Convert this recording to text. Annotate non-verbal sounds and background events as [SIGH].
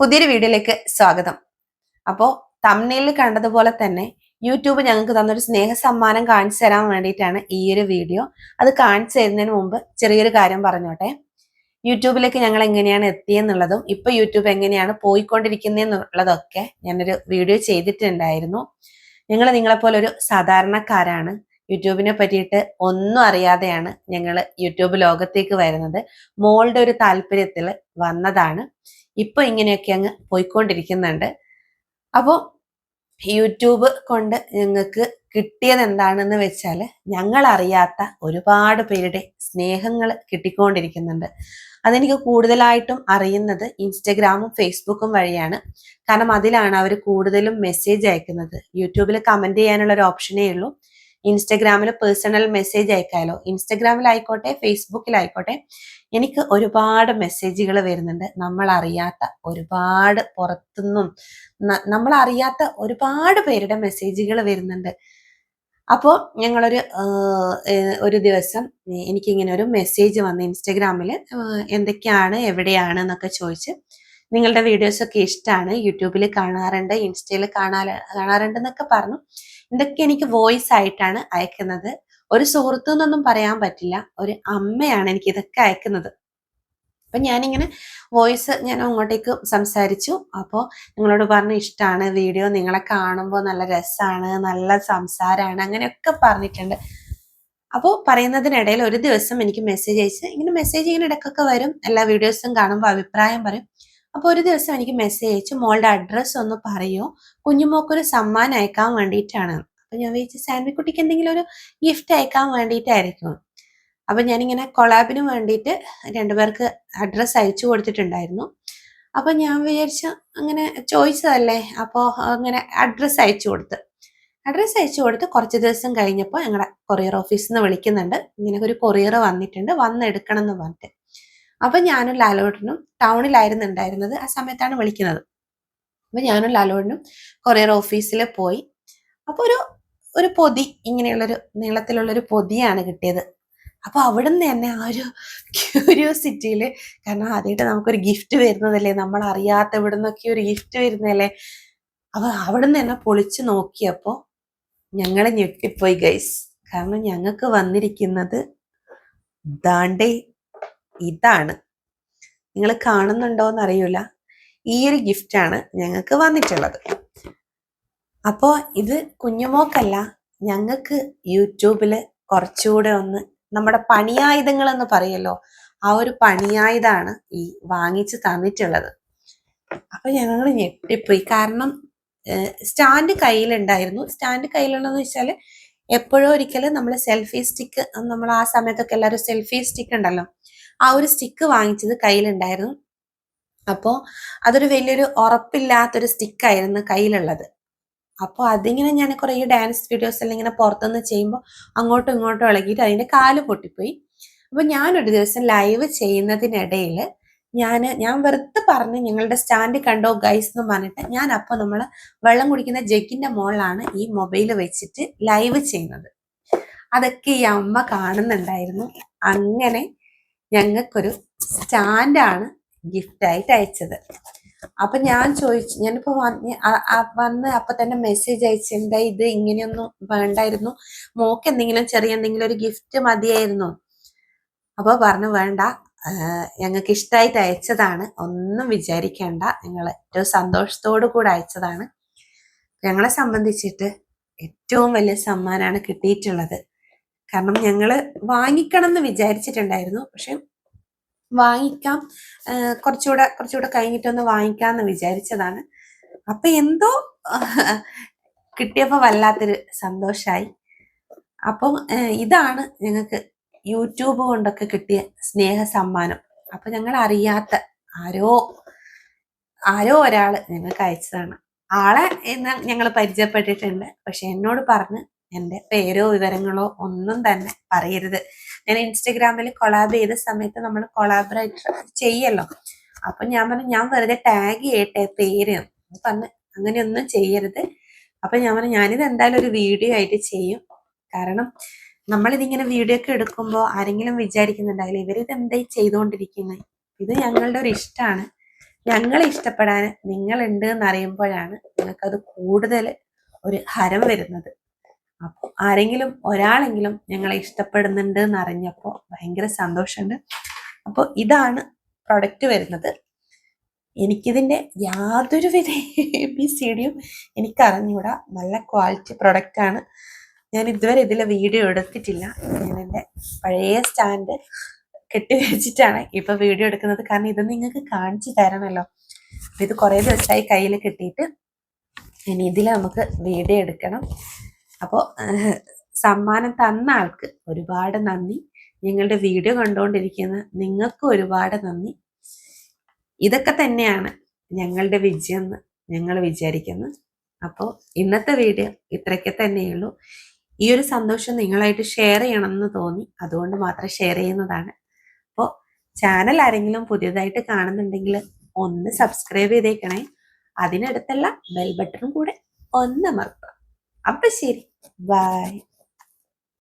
പുതിയൊരു വീഡിയോയിലേക്ക് സ്വാഗതം. അപ്പോൾ തമ്മിലിൽ കണ്ടതുപോലെ തന്നെ യൂട്യൂബ് ഞങ്ങൾക്ക് തന്നൊരു സ്നേഹ സമ്മാനം കാണിച്ചു തരാൻ വേണ്ടിയിട്ടാണ് ഈ ഒരു വീഡിയോ. അത് കാണിച്ചു തരുന്നതിന് മുമ്പ് ചെറിയൊരു കാര്യം പറഞ്ഞോട്ടെ. യൂട്യൂബിലേക്ക് ഞങ്ങൾ എങ്ങനെയാണ് എത്തിയെന്നുള്ളതും ഇപ്പൊ യൂട്യൂബ് എങ്ങനെയാണ് പോയിക്കൊണ്ടിരിക്കുന്നതെന്നുള്ളതൊക്കെ ഞാനൊരു വീഡിയോ ചെയ്തിട്ടുണ്ടായിരുന്നു. ഞങ്ങൾ നിങ്ങളെപ്പോലെ ഒരു സാധാരണക്കാരാണ്. യൂട്യൂബിനെ പറ്റിയിട്ട് ഒന്നും അറിയാതെയാണ് ഞങ്ങൾ യൂട്യൂബ് ലോകത്തേക്ക് വരുന്നത്. മോളുടെ ഒരു താല്പര്യത്തിൽ വന്നതാണ്. ഇപ്പൊ ഇങ്ങനെയൊക്കെ അങ്ങ് പോയിക്കൊണ്ടിരിക്കുന്നുണ്ട്. അപ്പോൾ യൂട്യൂബ് കൊണ്ട് ഞങ്ങൾക്ക് കിട്ടിയത് എന്താണെന്ന് വെച്ചാൽ ഞങ്ങൾ അറിയാത്ത ഒരുപാട് പേരുടെ സ്നേഹങ്ങൾ കിട്ടിക്കൊണ്ടിരിക്കുന്നുണ്ട്. അതെനിക്ക് കൂടുതലായിട്ടും അറിയുന്നത് ഇൻസ്റ്റഗ്രാമും ഫേസ്ബുക്കും വഴിയാണ്. കാരണം അതിലാണ് അവർ കൂടുതലും മെസ്സേജ് അയക്കുന്നത്. യൂട്യൂബിൽ കമന്റ് ചെയ്യാനുള്ള ഒരു ഓപ്ഷനേ ഉള്ളൂ. ഇൻസ്റ്റഗ്രാമിൽ പേഴ്സണൽ മെസ്സേജ് അയക്കാമല്ലോ ഇൻസ്റ്റഗ്രാമിലായിക്കോട്ടെ ഫേസ്ബുക്കിലായിക്കോട്ടെ എനിക്ക് ഒരുപാട് മെസ്സേജുകൾ വരുന്നുണ്ട്. നമ്മൾ അറിയാത്ത ഒരുപാട് പുറത്തുനിന്നും നമ്മൾ അറിയാത്ത ഒരുപാട് പേരുടെ മെസ്സേജുകൾ വരുന്നുണ്ട്. അപ്പോൾ ഞങ്ങളൊരു ഒരു ദിവസം എനിക്കിങ്ങനെ ഒരു മെസ്സേജ് വന്നു ഇൻസ്റ്റഗ്രാമിൽ എന്തൊക്കെയാണ് എവിടെയാണ് എന്നൊക്കെ ചോദിച്ച് നിങ്ങളുടെ വീഡിയോസൊക്കെ ഇഷ്ടമാണ് യൂട്യൂബിൽ കാണാറുണ്ട് ഇൻസ്റ്റയിൽ കാണാ കാണാറുണ്ട് എന്നൊക്കെ പറഞ്ഞു. ഇതൊക്കെ എനിക്ക് വോയിസ് ആയിട്ടാണ് അയക്കുന്നത്. ഒരു സുഹൃത്തു എന്നൊന്നും പറയാൻ പറ്റില്ല. ഒരു അമ്മയാണ് എനിക്ക് ഇതൊക്കെ അയക്കുന്നത്. അപ്പൊ ഞാനിങ്ങനെ വോയിസ് ഞാൻ അങ്ങോട്ടേക്ക് സംസാരിച്ചു. അപ്പോൾ നിങ്ങളോട് പറഞ്ഞു ഇഷ്ടമാണ് വീഡിയോ നിങ്ങളെ കാണുമ്പോൾ നല്ല രസമാണ് നല്ല സംസാരമാണ് അങ്ങനെയൊക്കെ പറഞ്ഞിട്ടുണ്ട്. അപ്പോൾ പറയുന്നതിനിടയിൽ ഒരു ദിവസം എനിക്ക് മെസ്സേജ് അയച്ച് ഇങ്ങനെ മെസ്സേജ് ഇങ്ങനെ ഇടയ്ക്കൊക്കെ വരും. എല്ലാ വീഡിയോസും കാണുമ്പോൾ അഭിപ്രായം പറയും. അപ്പോൾ ഒരു ദിവസം എനിക്ക് മെസ്സേജ് അയച്ചു മോളുടെ അഡ്രസ്സ് ഒന്ന് പറയൂ. കുഞ്ഞുമോക്കൊരു സമ്മാനം അയക്കാൻ വേണ്ടിയിട്ടാണ്. അപ്പൊ ഞാൻ വിചാരിച്ചു സാൻവിക്കുട്ടിക്ക് എന്തെങ്കിലും ഒരു ഗിഫ്റ്റ് അയക്കാൻ വേണ്ടിയിട്ടായിരിക്കും. അപ്പൊ ഞാനിങ്ങനെ കൊളാബിന് വേണ്ടിയിട്ട് രണ്ടുപേർക്ക് അഡ്രസ്സ് അയച്ചു കൊടുത്തിട്ടുണ്ടായിരുന്നു. അപ്പൊ ഞാൻ വിചാരിച്ച അങ്ങനെ ചോദിച്ചതല്ലേ? അപ്പോൾ അങ്ങനെ അഡ്രസ്സ് അയച്ചു കൊടുത്ത്. അഡ്രസ്സ് അയച്ചു കൊടുത്ത് കുറച്ച് ദിവസം കഴിഞ്ഞപ്പോൾ ഞങ്ങളുടെ കൊറിയർ ഓഫീസിൽ നിന്ന് വിളിക്കുന്നുണ്ട്. ഇങ്ങനെ ഒരു കൊറിയർ വന്നിട്ടുണ്ട്. വന്നെടുക്കണം എന്ന് പറഞ്ഞിട്ട്. അപ്പൊ ഞാനും ലാലോട്ടനും ടൗണിലായിരുന്നു ഉണ്ടായിരുന്നത്. ആ സമയത്താണ് വിളിക്കുന്നത്. അപ്പൊ ഞാനും ലാലോട്ടനും കൊറിയർ ഓഫീസിൽ പോയി. അപ്പോൾ ഒരു ഒരു പൊതി ഇങ്ങനെയുള്ളൊരു നീളത്തിലുള്ളൊരു പൊതിയാണ് കിട്ടിയത്. അപ്പോൾ അവിടുന്ന് തന്നെ ആ ഒരു ക്യൂരിയോസിറ്റിയിൽ കാരണം ആദ്യമായിട്ട് നമുക്കൊരു ഗിഫ്റ്റ് വരുന്നതല്ലേ? നമ്മൾ അറിയാത്ത ഇവിടെ നിന്നൊക്കെ ഒരു ഗിഫ്റ്റ് വരുന്നതല്ലേ? അപ്പോൾ അവിടുന്ന് തന്നെ പൊളിച്ച് നോക്കിയപ്പോ ഞങ്ങൾ ഞെട്ടിപ്പോയി ഗൈസ് കാരണം ഞങ്ങൾക്ക് വന്നിരിക്കുന്നത് ദാണ്ടേ ഇതാണ്. നിങ്ങൾ കാണുന്നുണ്ടോ എന്ന് എന്നറിയില്ല ഈ ഒരു ഗിഫ്റ്റാണ് ഞങ്ങൾക്ക് വന്നിട്ടുള്ളത്. അപ്പോൾ ഇത് കുഞ്ഞുമോക്കല്ല ഞങ്ങൾക്ക് യൂട്യൂബിൽ കുറച്ചുകൂടെ ഒന്ന് നമ്മുടെ പണിയായുധങ്ങൾ എന്ന് പറയല്ലോ ആ ഒരു പണിയായുധാണ് ഈ വാങ്ങിച്ച് തന്നിട്ടുള്ളത്. അപ്പൊ ഞങ്ങൾ ഞെട്ടിപ്പോയി. കാരണം സ്റ്റാൻഡ് കയ്യിലുണ്ടായിരുന്നു. സ്റ്റാൻഡ് കയ്യിലുള്ളതെന്ന് വെച്ചാൽ എപ്പോഴും ഒരിക്കലും നമ്മൾ സെൽഫി സ്റ്റിക്ക് നമ്മൾ ആ സമയത്തൊക്കെ എല്ലാവരും സെൽഫി സ്റ്റിക്ക് ഉണ്ടല്ലോ. ആ ഒരു സ്റ്റിക്ക് വാങ്ങിച്ചത് കയ്യിലുണ്ടായിരുന്നു. അപ്പോൾ അതൊരു വലിയൊരു ഉറപ്പില്ലാത്തൊരു സ്റ്റിക്കായിരുന്നു കയ്യിലുള്ളത്. അപ്പോൾ അതിങ്ങനെ ഞാൻ കുറേ ഡാൻസ് വീഡിയോസ് എല്ലാം ഇങ്ങനെ പുറത്തുനിന്ന് ചെയ്യുമ്പോൾ അങ്ങോട്ടും ഇങ്ങോട്ടും ഇളകിയിട്ട് അതിന്റെ കാൽ പൊട്ടിപ്പോയി. അപ്പോൾ ഞാനൊരു ദിവസം ലൈവ് ചെയ്യുന്നതിനിടയിൽ ഞാൻ ഞാൻ വെറുതെ പറഞ്ഞ് ഞങ്ങളുടെ സ്റ്റാൻഡ് കണ്ടോ ഗൈസ് എന്ന് പറഞ്ഞിട്ട് ഞാൻ അപ്പോൾ നമ്മൾ വെള്ളം കുടിക്കുന്ന ജഗ്ഗിന്റെ മുകളിലാണ് ഈ മൊബൈൽ വെച്ചിട്ട് ലൈവ് ചെയ്യുന്നത്. അതൊക്കെ ഈ അമ്മ കാണുന്നുണ്ടായിരുന്നു. അങ്ങനെ ഞങ്ങൾക്കൊരു സ്റ്റാൻഡാണ് ഗിഫ്റ്റായിട്ട് അയച്ചത്. അപ്പൊ ഞാൻ ചോദിച്ചു ഞാനിപ്പോ വന്ന് അപ്പൊ തന്നെ മെസ്സേജ് അയച്ചു എന്താ ഇത് ഇങ്ങനെയൊന്നും വേണ്ടായിരുന്നു. മോക്ക് എന്തെങ്കിലും ചെറിയ എന്തെങ്കിലും ഒരു ഗിഫ്റ്റ് മതിയായിരുന്നു? അപ്പൊ പറഞ്ഞു വേണ്ട. ഞങ്ങൾക്ക് ഇഷ്ടമായിട്ട് അയച്ചതാണ്. ഒന്നും വിചാരിക്കേണ്ട. ഞങ്ങൾ ഏറ്റവും സന്തോഷത്തോടു കൂടെ അയച്ചതാണ്. ഞങ്ങളെ സംബന്ധിച്ചിട്ട് ഏറ്റവും വലിയ സമ്മാനമാണ് കിട്ടിയിട്ടുള്ളത്. കാരണം ഞങ്ങൾ വാങ്ങിക്കണം എന്ന് വിചാരിച്ചിട്ടുണ്ടായിരുന്നു. പക്ഷെ വാങ്ങിക്കാം. കുറച്ചുകൂടെ കുറച്ചുകൂടെ കഴിഞ്ഞിട്ടൊന്ന് വാങ്ങിക്കാമെന്ന് വിചാരിച്ചതാണ്. അപ്പൊ എന്തോ [LAUGHS] കിട്ടിയപ്പോ വല്ലാത്തൊരു സന്തോഷായി. അപ്പം ഇതാണ് ഞങ്ങൾക്ക് യൂട്യൂബ് കൊണ്ടൊക്കെ കിട്ടിയ സ്നേഹ സമ്മാനം അപ്പൊ ഞങ്ങൾ അറിയാത്ത ആരോ ആരോ ഒരാൾ ഞങ്ങൾക്ക് അയച്ചതാണ്. ആളെ ഞങ്ങൾ പരിചയപ്പെട്ടിട്ടുണ്ട്. പക്ഷെ എന്നോട് പറഞ്ഞ് എന്റെ പേരോ വിവരങ്ങളോ ഒന്നും തന്നെ പറയരുത്. ഞാൻ ഇൻസ്റ്റഗ്രാമിൽ കൊളാബ് ചെയ്ത സമയത്ത് നമ്മൾ കൊളാബറേറ്റ് ചെയ്യല്ലോ. അപ്പൊ ഞാൻ പറഞ്ഞു ഞാൻ വെറുതെ ടാഗ് ചെയ്യട്ടെ പേര്. പറഞ്ഞ് അങ്ങനെയൊന്നും ചെയ്യരുത്. അപ്പൊ ഞാൻ പറഞ്ഞു ഞാനിത് എന്തായാലും ഒരു വീഡിയോ ആയിട്ട് ചെയ്യും. കാരണം നമ്മളിതിങ്ങനെ വീഡിയോ ഒക്കെ എടുക്കുമ്പോൾ ആരെങ്കിലും വിചാരിക്കുന്നുണ്ടാകില്ല ഇവരിത് എന്തായി ചെയ്തുകൊണ്ടിരിക്കുന്നത് ഇത് ഞങ്ങളുടെ ഒരു ഇഷ്ടമാണ് ഞങ്ങളെ ഇഷ്ടപ്പെടാൻ നിങ്ങളുണ്ട് എന്നറിയുമ്പോഴാണ് നിങ്ങൾക്കത് കൂടുതൽ ഒരു ഹരം വരുന്നത്. അപ്പോൾ ആരെങ്കിലും ഒരാളെങ്കിലും ഞങ്ങളെ ഇഷ്ടപ്പെടുന്നുണ്ട് എന്ന് അറിഞ്ഞപ്പോ ഭയങ്കര സന്തോഷമുണ്ട്. അപ്പോൾ ഇതാണ് പ്രൊഡക്റ്റ് വരുന്നത്. എനിക്കിതിന്റെ യാതൊരു വിധ ബി സി ഡിയും എനിക്ക് അറിഞ്ഞുകൂടാ നല്ല ക്വാളിറ്റി പ്രൊഡക്റ്റ് ആണ്. ഞാൻ ഇതുവരെ ഇതിലെ വീഡിയോ എടുത്തിട്ടില്ല. ഞാൻ എന്റെ പഴയ സ്റ്റാൻഡ് കെട്ടി വെച്ചിട്ടാണ് ഇപ്പൊ വീഡിയോ എടുക്കുന്നത്. കാരണം ഇത് നിങ്ങൾക്ക് കാണിച്ചു തരണമല്ലോ അപ്പൊ ഇത് കുറേ ദിവസമായി കയ്യിൽ കിട്ടിയിട്ട് ഇനി ഇതിൽ നമുക്ക് വീഡിയോ എടുക്കണം. അപ്പോൾ സമ്മാനം തന്ന ആൾക്ക് ഒരുപാട് നന്ദി. ഞങ്ങളുടെ വീഡിയോ കണ്ടുകൊണ്ടിരിക്കുന്ന നിങ്ങൾക്ക് ഒരുപാട് നന്ദി. ഇതൊക്കെ തന്നെയാണ് ഞങ്ങളുടെ വിജയം എന്ന് ഞങ്ങൾ വിചാരിക്കുന്നു. അപ്പോൾ ഇന്നത്തെ വീഡിയോ ഇത്രയ്ക്ക് തന്നെയുള്ളൂ. ഈ ഒരു സന്തോഷം നിങ്ങളായിട്ട് ഷെയർ ചെയ്യണമെന്ന് തോന്നി. അതുകൊണ്ട് മാത്രം ഷെയർ ചെയ്യുന്നതാണ്. അപ്പോൾ ചാനൽ ആരെങ്കിലും പുതിയതായിട്ട് കാണുന്നുണ്ടെങ്കിൽ ഒന്ന് സബ്സ്ക്രൈബ് ചെയ്തേക്കണേ. അതിനടുത്തുള്ള ബെൽ കൂടെ ഒന്ന് മറക്കുക അപ്പം ശരി. ബൈ